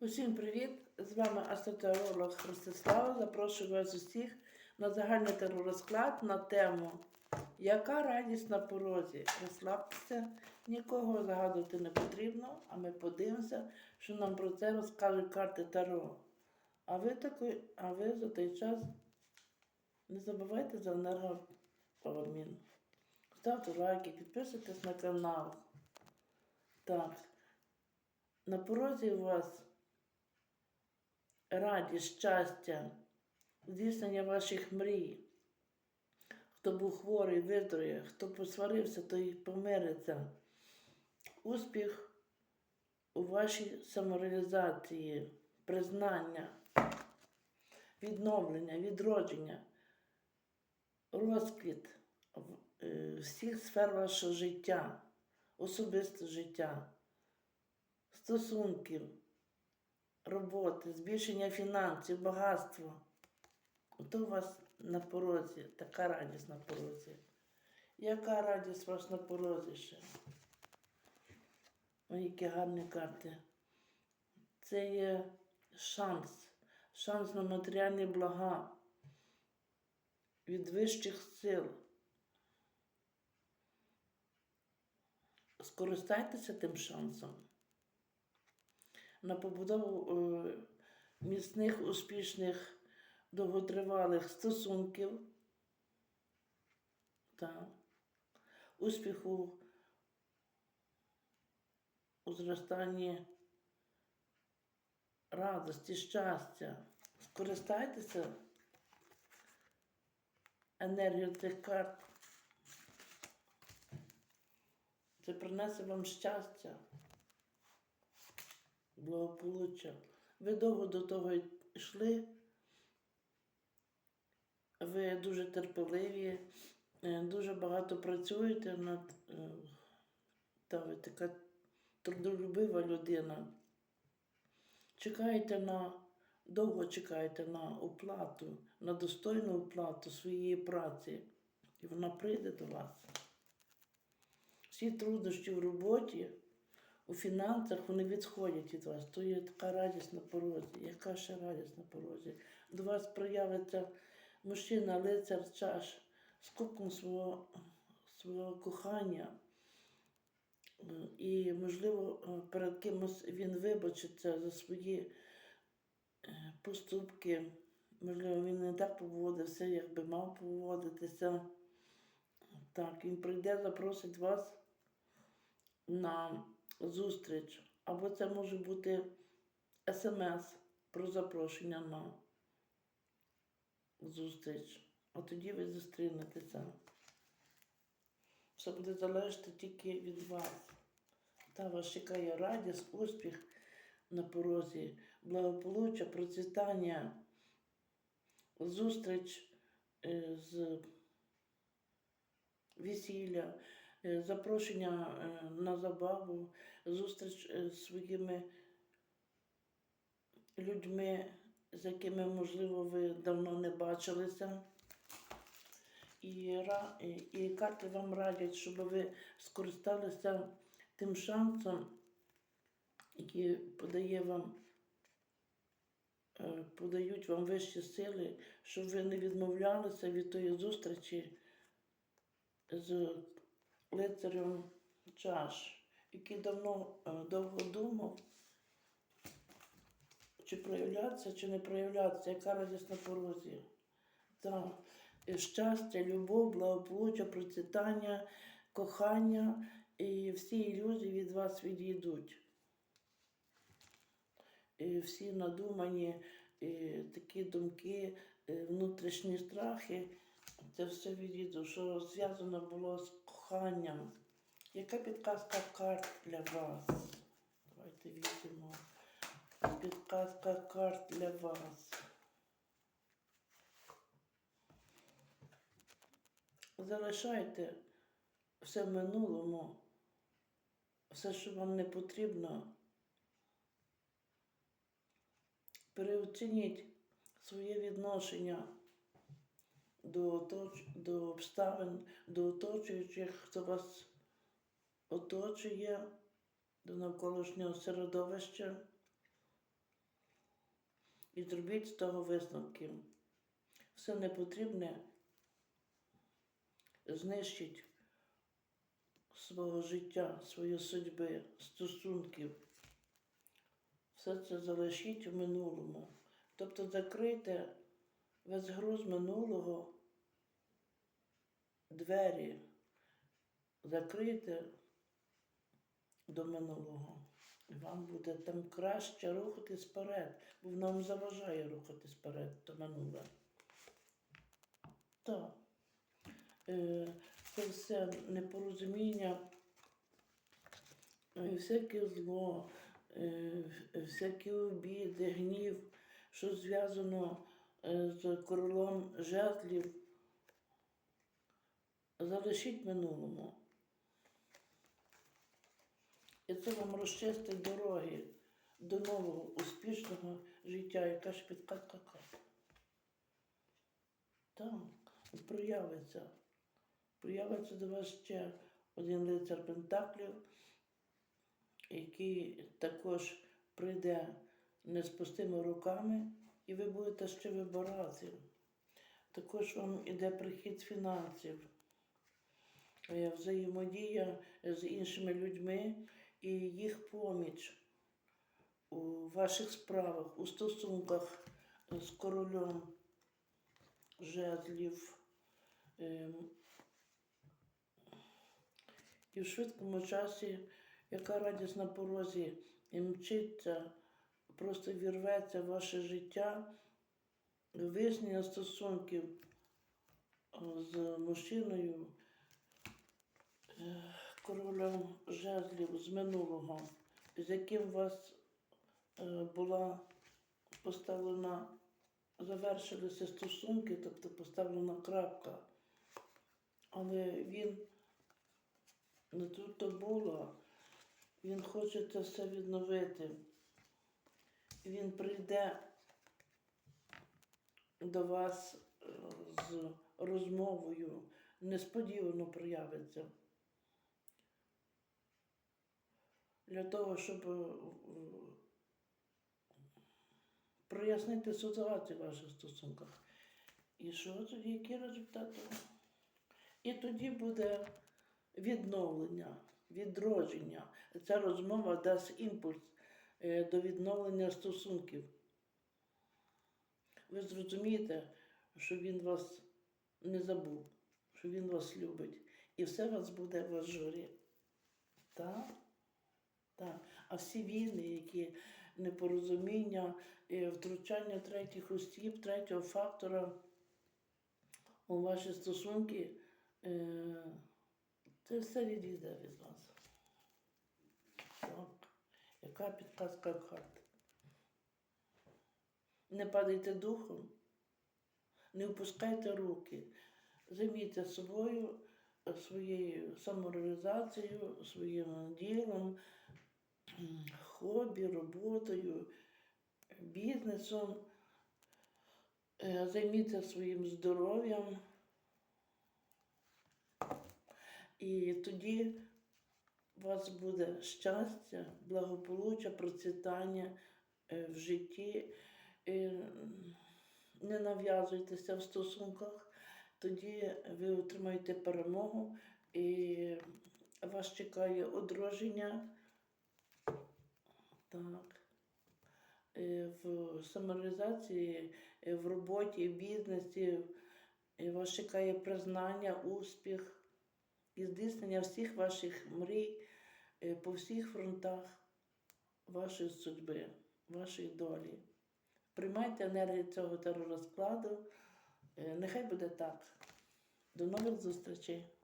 Усім привіт! З вами астротеролог Ростислава. Запрошую вас усіх на загальний теророзклад на тему Яка радість на порозі? Розслабтеся, нікого загадувати не потрібно, а ми подивимося, що нам про це розкажуть карти Таро. А ви, такий, а ви за той час не забувайте за енергообмін. Ставте лайки, підписуйтесь на канал. Так, на порозі у вас радість, щастя, здійснення ваших мрій. Хто був хворий, виздоровіє, хто посварився, той помириться. Успіх у вашій самореалізації, признання, відновлення, відродження, розквіт е, всіх сфер вашого життя, особисте життя, стосунків роботи, збільшення фінансів, багатство. Ото у вас на порозі, така радість на порозі. Яка радість у вас на порозі ще? Ой, які гарні карти. Це є шанс, шанс на матеріальні блага від вищих сил. Скористайтеся тим шансом на побудову е, міцних, успішних, довготривалих стосунків, та, успіху у зростанні радості, щастя. Скористайтеся енергією цих карт. Це принесе вам щастя благополуччя. Ви довго до того йшли, ви дуже терпеливі, е, дуже багато працюєте над е, та ви така трудолюбива людина. Чекаєте на, довго чекаєте на оплату, на достойну оплату своєї праці, і вона прийде до вас. Всі труднощі в роботі у фінансах вони відходять від вас. То є така радість на порозі. Яка ще радість на порозі? До вас проявиться мужчина, лицар чаш з свого, свого кохання. І, можливо, перед кимось він вибачиться за свої е, поступки. Можливо, він не так поводився, як би мав поводитися. Так, він прийде, запросить вас на зустріч. Або це може бути смс про запрошення на зустріч. А тоді ви зустрінетеся. Все буде залежати тільки від вас. Та вас чекає радість, успіх на порозі, благополуччя, процвітання, зустріч е, з весілля, запрошення е, на забаву, зустріч е, з своїми людьми, з якими, можливо, ви давно не бачилися. І, і, карти вам радять, щоб ви скористалися тим шансом, який подає вам, е, подають вам вищі сили, щоб ви не відмовлялися від тої зустрічі з лицарем чаш, який давно е, довго думав, чи проявлятися, чи не проявлятися, яка радість на порозі. Так, щастя, любов, благополуччя, процвітання, кохання і всі ілюзії від вас відійдуть. І всі надумані і такі думки, е, внутрішні страхи, це все відійде, що зв'язано було з коханням. Яка підказка карт для вас? Давайте візьмемо. Підказка карт для вас. Залишайте все в минулому, все, що вам не потрібно. Переоцініть своє відношення до, до обставин, до оточуючих, хто вас оточує, до навколишнього середовища. і зробіть з того висновки. Все непотрібне знищить свого життя, своєї судьби, стосунків. Все це залишіть у минулому. Тобто закрийте весь груз минулого, двері, закрийте до минулого. Вам буде там краще рухатись вперед, бо воно вам заважає рухатись вперед до минуле. Так. Е, Це все непорозуміння, е, всяке зло, е, всякі обіди, гнів, що зв'язано з королем жезлів. Залишіть минулому. І це вам розчистить дороги до нового успішного життя, яка ж підказка карт. Так, проявиться. Проявиться до вас ще один лицар Пентаклів, який також прийде не з руками, і ви будете ще вибирати. Також вам іде прихід фінансів, взаємодія з іншими людьми і їх поміч у ваших справах, у стосунках з королем жезлів. Ем, І в швидкому часі, яка радість на порозі мчиться, просто вірветься в ваше життя, вияснення стосунків е, з мужчиною, е, королем жезлів з минулого, з яким у вас е, була поставлена, завершилися стосунки, тобто поставлена крапка. Але він не тут то було, він хоче це все відновити. Він прийде до вас е, з розмовою, несподівано проявиться. Для того, щоб е, прояснити ситуацію в ваших стосунках. І що тоді, які результати? І тоді буде відновлення, відродження. Ця розмова дасть імпульс е, до відновлення стосунків. Ви зрозумієте, що він вас не забув, що він вас любить. І все у вас буде в ажурі. Так? Так. А всі війни, які непорозуміння, е, втручання третіх осіб, третього фактора у ваші стосунки, е, це все відійде від вас. Так. Яка підказка карт? Не падайте духом, не впускайте руки, займіться собою, своєю самореалізацією, своїм ділом, хобі, роботою, бізнесом. Е, Займіться своїм здоров'ям. І тоді у вас буде щастя, благополуччя, процвітання е, в житті. Не нав'язуйтеся в стосунках, тоді ви отримаєте перемогу і вас чекає одруження. Так. Е, В самореалізації, е, в роботі, в бізнесі е, вас чекає признання, успіх і здійснення всіх ваших мрій по всіх фронтах вашої судьби, вашої долі. Приймайте енергію цього теророзкладу. Нехай буде так. До нових зустрічей!